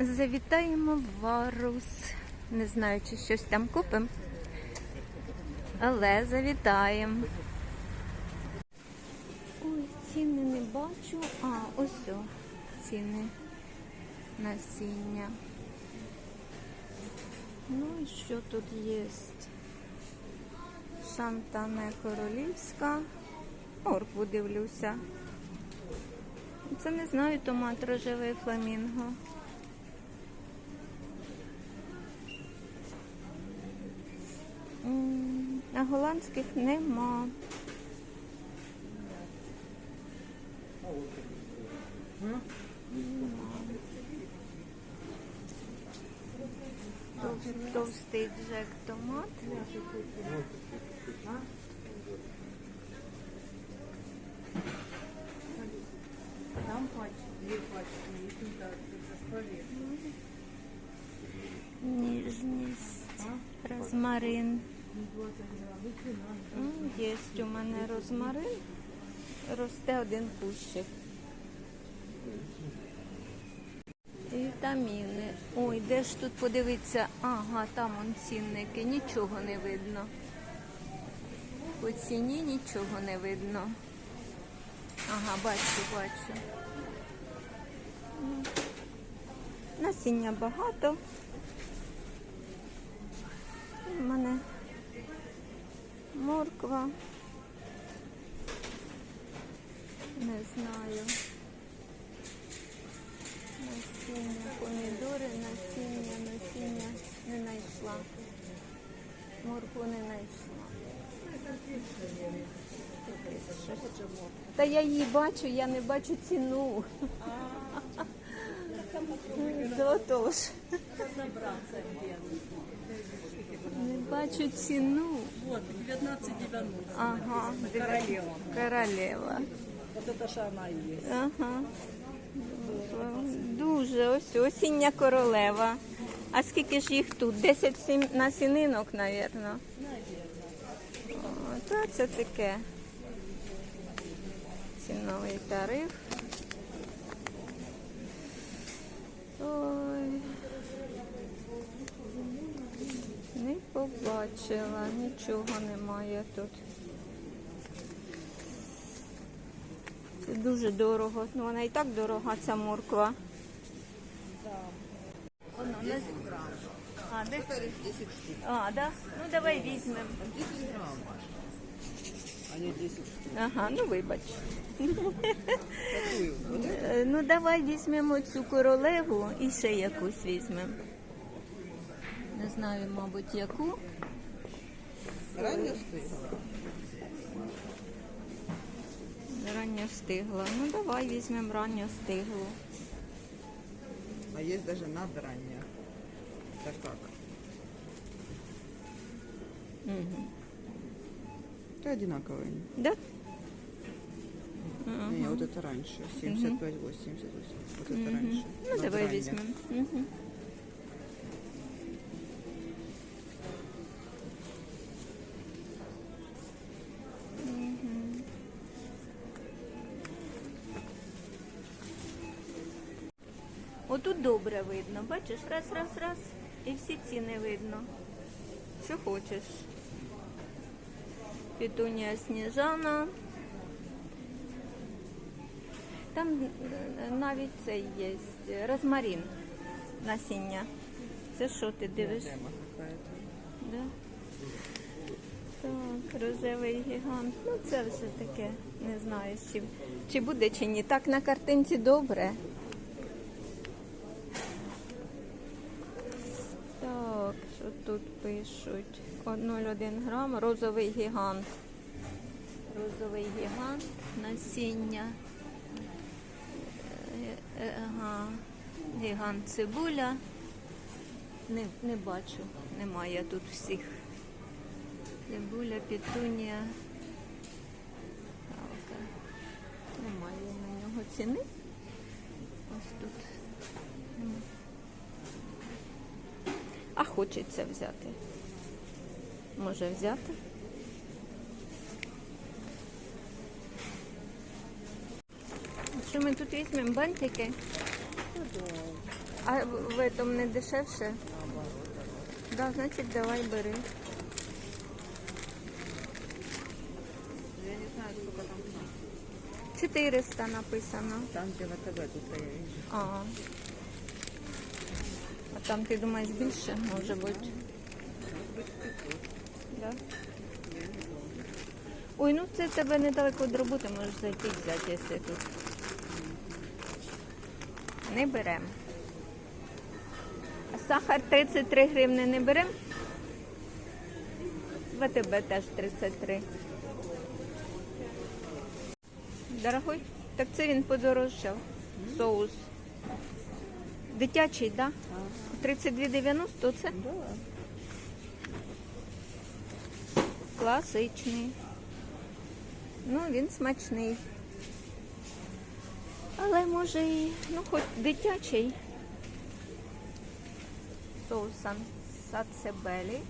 Завітаємо в Варус. Не знаю, чи щось там купимо. Але завітаємо. Ой, ціни не бачу. А, ось о, ціни насіння. Ну і що тут є? Шантане королівська. Моркву дивлюся. Це не знаю, томат рожевий фламінго. А голландських нема. Товстий джек томат. Там пачки, две пачки, и туда, это же Ніжність. Розмарин. Є у мене розмарин. Росте один кущик. Вітаміни. Ой, де ж тут подивитися? Ага, там он цінники, нічого не видно. По ціні нічого не видно. Ага, бачу, бачу. Насіння багато. У мене морква. Не знаю. Насіння, помідори, насіння, насіння не знайшла. Моркву не знайшла. Та я її бачу, я не бачу ціну. То тож. разобраться где. Не бачу ціну. Вот, 19,90. Ага. Королева. Королева. Вот это же она и есть. Ага. Дуже ось осіння королева. А скільки ж їх тут? 10 сім- насінинок, напевно. О, Та це таке. Ціновий тариф. Ой. Не побачила, нічого немає тут. Це дуже дорого. Ну вона і так дорога, ця морква. Воно не... А, десь... 10 штук. а, да? Ну давай візьмемо. 10 грамм. А не 10 штук. Ага, ну вибач. Е, Ну давай візьмемо цю королеву і ще якусь візьмемо. Не знаю, мабуть, яку. Ранее стыгла. Рання стигла. Ну давай візьмемо ранню стиглу. А есть даже надранняя. Это как? Угу. Это одинаковые. Да? Не, вот это раньше. 75, 88. Вот это раньше. Ну давай Надранья. візьмемо. Угу. Добре видно, бачиш, раз, раз, раз, і всі ціни видно. Що хочеш. Петунія сніжана. Там навіть це є розмарин насіння. Це що ти дивиш? Да? Так, рожевий гігант. Ну це вже таке, не знаю, чи, чи буде, чи ні. Так на картинці добре. Так, що тут пишуть? 0,1 грам, розовий гігант. Розовий гігант, насіння. Е, е, Ага. Гігант цибуля. Не, не бачу, немає тут всіх. Цибуля, петунія. Немає на нього ціни. Ось тут. Нема. А хочеться взяти. Може взяти? Що ми тут візьмемо бантики? А в этом не дешевше? Да, значить, давай бери. Я не знаю, сколько там цена. 400 написано. Там, где в АТБ, тут я вижу. А. Там ти думаєш більше, може бути? Да? Ой, ну це тебе недалеко від роботи, можеш зайти взяти, якщо тут. Не беремо. А сахар 33 гривни не беремо? ВТБ теж 33. Дорогой? Так це він подорожчав. Соус. Дитячий, так? Да? 32,90 це Да. класичний. Ну, він смачний. Але може і, ну, хоч дитячий. Соусом сацебелі.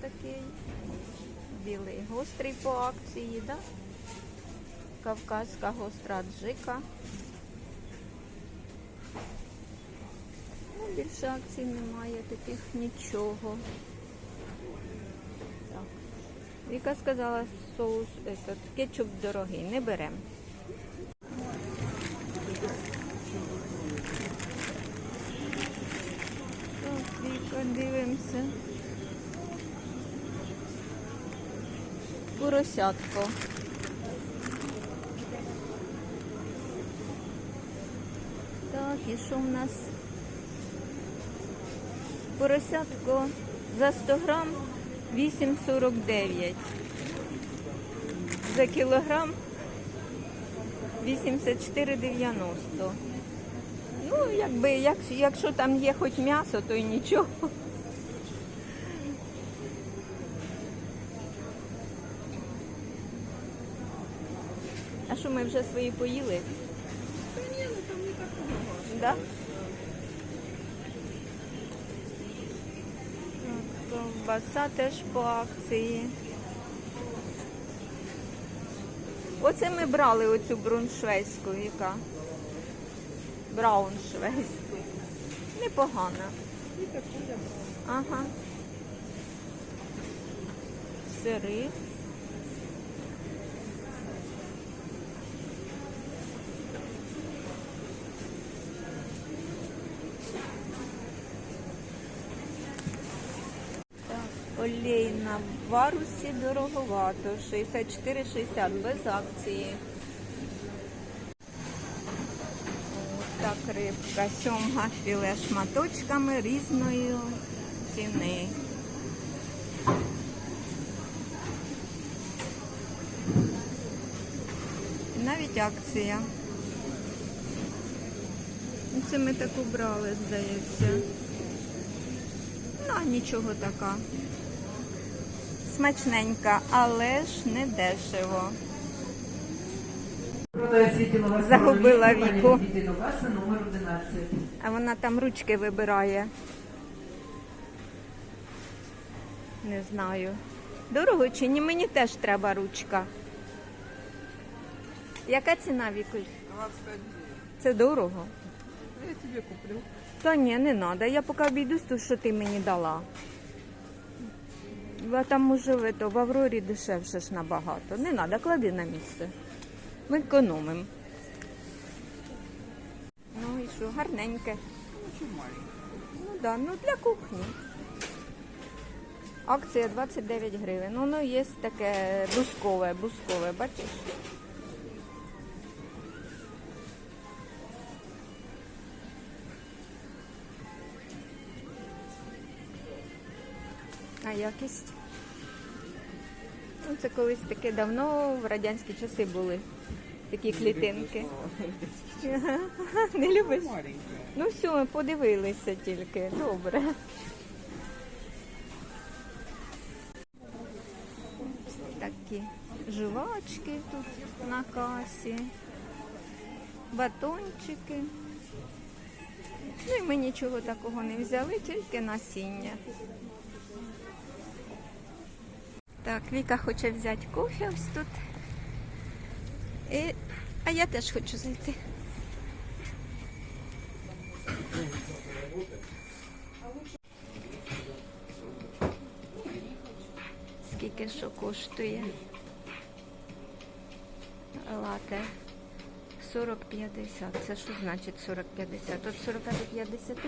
Такий білий, гострий по акції, да? Кавказька гостра аджика. Більше акцій немає, таких нічого. Так. Віка сказала, соус, этот, кетчуп дорогий, не беремо. Так, Віка, дивимося. Поросятко. Так, і що в нас? Поросятко за 100 грам 8,49. За кілограм 84,90. Ну, якби, як, якщо там є хоч м'ясо, то й нічого. А що ми вже свої поїли? Ні, ну там не так. Да? Ковбаса теж по акції. Оце ми брали оцю бруншвейську, яка. Брауншвейську. Непогана. Ага. Сири. Так, на варусі дороговато. 64,60 без акції. Ось так рибка. Сьомга філе шматочками різної ціни. Навіть акція. Це ми таку брали, здається. Ну, нічого така. Смачненька, але ж не дешево. Загубила Віку. Йдіть до каси номер 11. А вона там ручки вибирає. Не знаю. Дорого чи ні? Мені теж треба ручка. Яка ціна Вікуль? 25. Це дорого. Я тебе куплю. Та ні, не треба. Я поки обійдусь, то що ти мені дала. А там може в, в Аврорі дешевше ж набагато. Не треба, клади на місце. Ми економимо. Ну і що, гарненьке. Ну да, ну для кухні. Акція 29 гривень. Ну, ну є таке бускове, бускове, бачиш? А якість? Ну, це колись таке давно в радянські часи були такі клітинки. Не любиш? Ну все, ми подивилися тільки. Добре. Такі жувачки тут на касі, батончики. Ну і ми нічого такого не взяли, тільки насіння. Так, Віка хоче взяти кофе ось тут. І... А я теж хочу зайти. Скільки що коштує? Лате 40-50. Це що значить 40-50? От 40 до 50?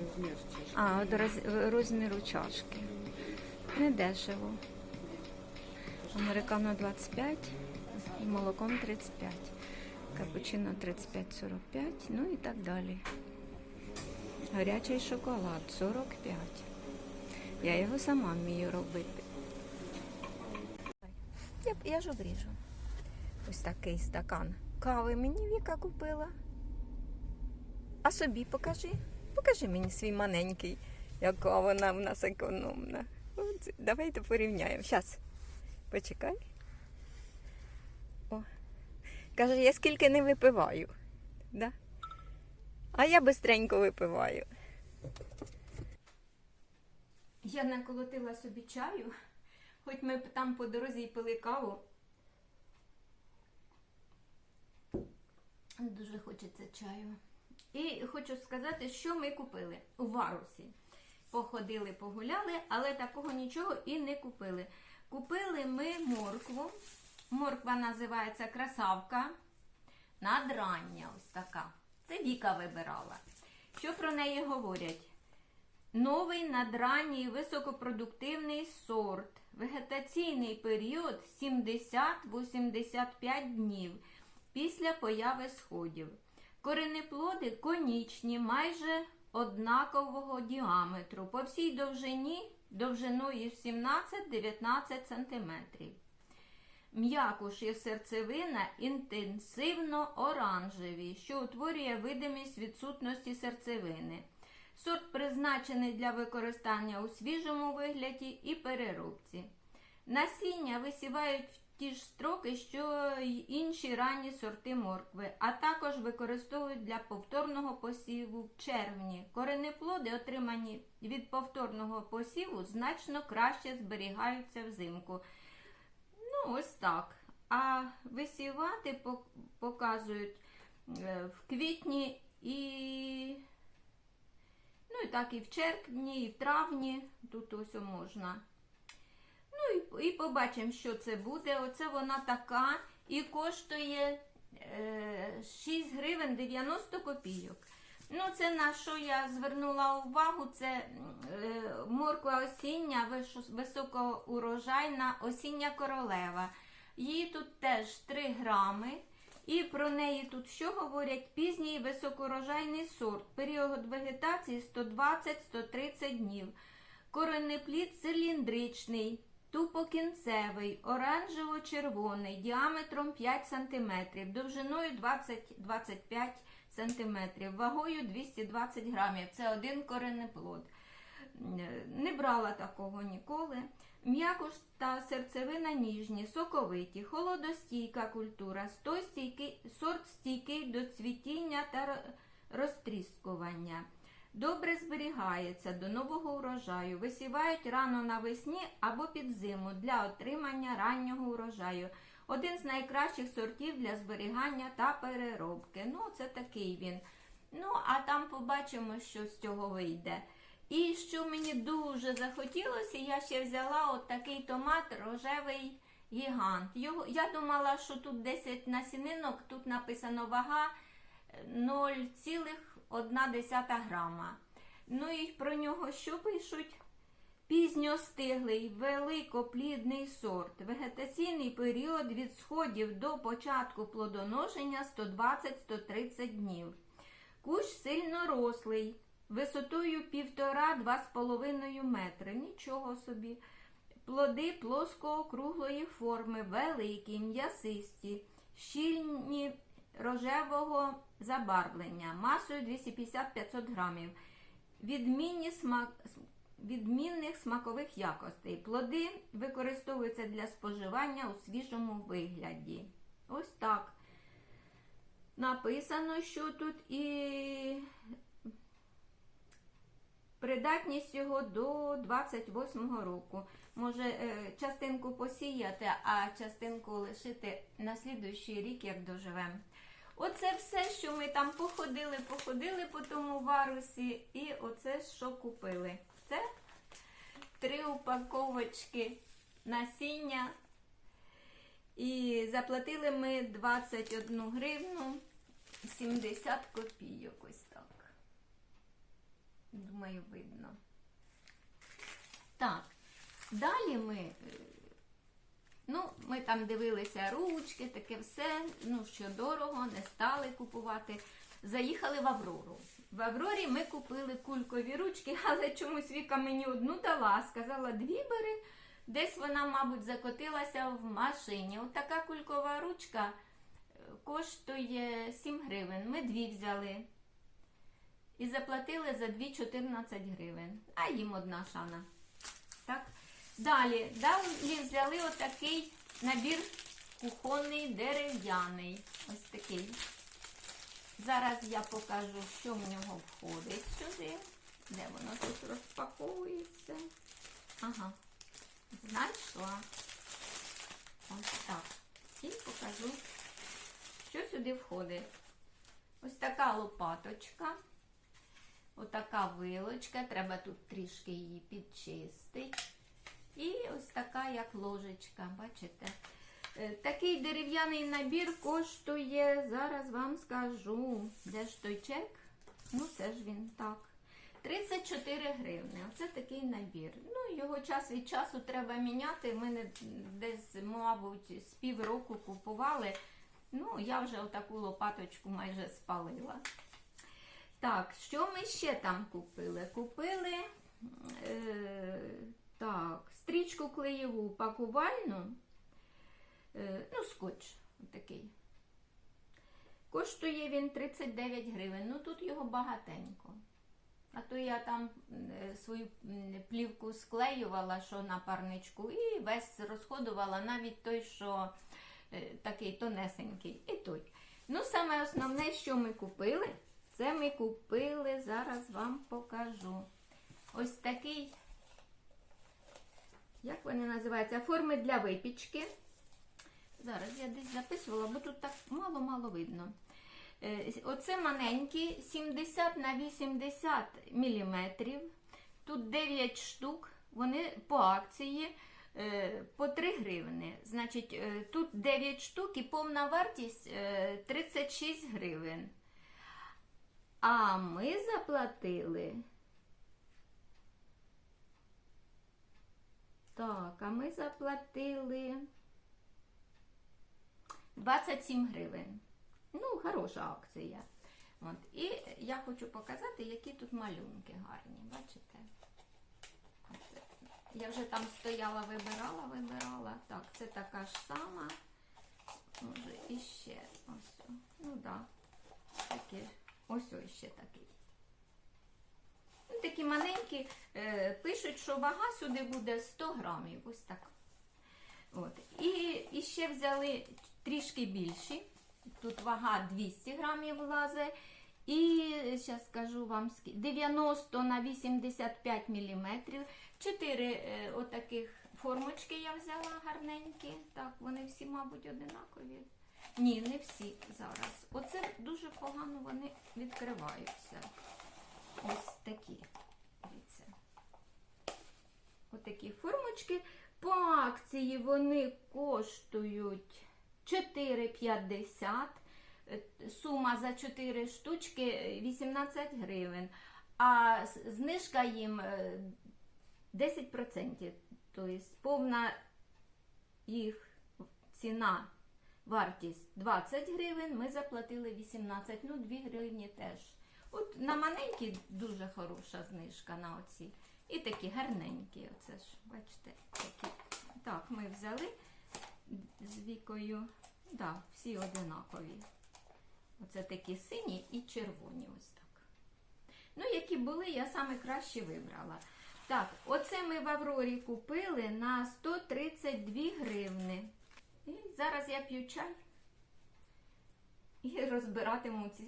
Розмір чашки. А, от роз, розміру чашки. Не дешево. Американо 25, з молоком 35, капучино 35-45, ну і так далі. Гарячий шоколад 45. Я його сама вмію робити. Я, я ж обріжу. Ось такий стакан. Кави мені Віка купила. А собі покажи. Покажи мені свій маленький, яка вона в нас економна. Давайте порівняємо. Зараз. Почекай. О. Каже, я скільки не випиваю. Да? А я бистренько випиваю. Я наколотила собі чаю, хоч ми там по дорозі й пили каву. Дуже хочеться чаю. І хочу сказати, що ми купили у Варусі. Походили, погуляли, але такого нічого і не купили. Купили ми моркву. Морква називається красавка. Надрання ось така. Це Віка вибирала. Що про неї говорять? Новий надранній високопродуктивний сорт. Вегетаційний період 70-85 днів після появи сходів. Коренеплоди конічні, майже однакового діаметру. По всій довжині довжиною 17-19 см. М'якуш і серцевина інтенсивно оранжеві, що утворює видимість відсутності серцевини. Сорт призначений для використання у свіжому вигляді і переробці. Насіння висівають в ті ж строки, що й інші ранні сорти моркви, а також використовують для повторного посіву в червні. Коренеплоди, отримані від повторного посіву, значно краще зберігаються взимку. Ну, ось так. А висівати показують е, в квітні і. Ну і так і в червні, і в травні. Тут ось можна. Ну і, і побачимо, що це буде. Оце вона така і коштує е, 6 гривень 90 копійок. Ну, це на що я звернула увагу, це е, морква осіння, високоурожайна осіння королева. Її тут теж 3 грами. І про неї тут що говорять? Пізній високоурожайний сорт. Період вегетації 120-130 днів. Коренеплід циліндричний, тупокінцевий, оранжево-червоний, діаметром 5 см, довжиною 20-25 см, вагою 220 грамів. Це один коренеплод. Е, Не брала такого ніколи. М'якуш та серцевина ніжні, соковиті, холодостійка культура, сорт стійкий до цвітіння та розтріскування. Добре зберігається до нового урожаю, висівають рано навесні або під зиму для отримання раннього урожаю. Один з найкращих сортів для зберігання та переробки. Ну, це такий він. Ну, а там побачимо, що з цього вийде. І що мені дуже захотілося, я ще взяла от такий томат рожевий гігант. Його, Я думала, що тут 10 насінинок, тут написано вага е, 0, 1,1 грама. Ну і про нього що пишуть? Пізньостиглий, великоплідний сорт. Вегетаційний період від сходів до початку плодоношення 120-130 днів. Кущ сильнорослий, висотою 1,5-2,5 метри. Нічого собі. Плоди плоско-округлої форми, великі, м'ясисті, щільні рожевого забарвлення, масою 250-500 грамів. Відмінні смак... Відмінних смакових якостей. Плоди використовуються для споживання у свіжому вигляді. Ось так. Написано, що тут і придатність його до 28-го року. Може, е, частинку посіяти, а частинку лишити на слідуючий рік, як доживемо. Оце все, що ми там походили, походили по тому варусі, і оце що купили. Це три упаковочки насіння. І заплатили ми 21 гривну 70 копійок. Ось так. Думаю, видно. Так, далі ми. Ну, ми там дивилися ручки, таке все, ну що дорого, не стали купувати. Заїхали в Аврору. В Аврорі ми купили кулькові ручки, але чомусь Віка мені одну дала, сказала дві бери. Десь вона, мабуть, закотилася в машині. От така кулькова ручка е, коштує 7 гривень. Ми дві взяли. І заплатили за дві 14 гривень. А їм одна шана. Так. Далі, далі взяли отакий набір кухонний дерев'яний. Ось такий. Зараз я покажу, що в нього входить сюди. Де воно тут розпаковується? Ага. Знайшла. Ось так. І покажу, що сюди входить. Ось така лопаточка. Отака вилочка. Треба тут трішки її підчистити. І ось така, як ложечка, бачите? Е, Такий дерев'яний набір коштує, зараз вам скажу, де ж той чек? Ну, це ж він так. 34 гривни. Оце такий набір. Ну, його час від часу треба міняти. Ми десь, мабуть, з півроку купували. Ну, я вже отаку лопаточку майже спалила. Так, що ми ще там купили? Купили е, так, стрічку клеєву пакувальну, е, ну, скотч такий. Коштує він 39 гривень. Ну тут його багатенько. А то я там е, свою плівку склеювала, що на парничку, і весь розходувала, навіть той, що е, такий тонесенький. І той. Ну, саме основне, що ми купили, це ми купили, зараз вам покажу. Ось такий, як вони називаються, форми для випічки. Зараз я десь записувала, бо тут так мало-мало видно. Е, Оце маленькі 70 на 80 міліметрів. Тут 9 штук. Вони по акції е, по 3 гривни. Значить, е, тут 9 штук і повна вартість е, 36 гривень. А ми заплатили. Так, а ми заплатили 27 гривень. Ну, хороша акція. От. І я хочу показати, які тут малюнки гарні. Бачите? Я вже там стояла, вибирала, вибирала. Так, це така ж сама. Може, іще. Ось. Ну так. Да. Такі. Ось ось ще такий. Ну, такі маленькі. Е, пишуть, що вага сюди буде 100 грамів. Ось так. От. І, і ще взяли трішки більші. Тут вага 200 грамів влазить. І зараз скажу вам 90 на 85 міліметрів. Чотири е, отаких формочки я взяла гарненькі. Так, вони всі, мабуть, одинакові. Ні, не всі зараз. Оце дуже погано вони відкриваються. Ось такі. Дивіться. Отакі формочки. По акції вони коштують 4,50. Е, Сума за 4 штучки е, 18 гривень. А знижка їм е, 10%. Тобто повна їх ціна, вартість 20 гривень, ми заплатили 18, ну 2 гривні теж. От на маленькі дуже хороша знижка на оці. І такі гарненькі. Оце ж, бачите, такі. Так, ми взяли з вікою. Да, всі одинакові. Оце такі сині і червоні. Ось так. Ну, які були, я саме краще вибрала. Так, оце ми в Аврорі купили на 132 гривни. І зараз я п'ю чай і розбиратиму ці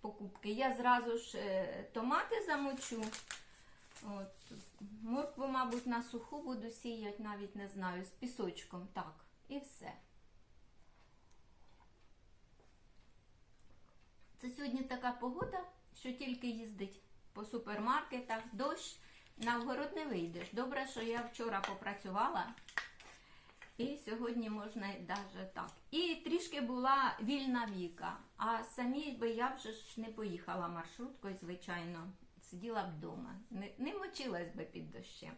покупки. Я зразу ж е, томати замочу. От, моркву, мабуть, на суху буду сіяти, навіть не знаю, з пісочком. Так, і все. Це сьогодні така погода, що тільки їздить по супермаркетах, дощ, на вгород не вийдеш. Добре, що я вчора попрацювала. І сьогодні можна навіть так. І трішки була вільна віка. А самі би я вже ж не поїхала маршруткою, звичайно. Сиділа б вдома. Не, не мочилась би під дощем.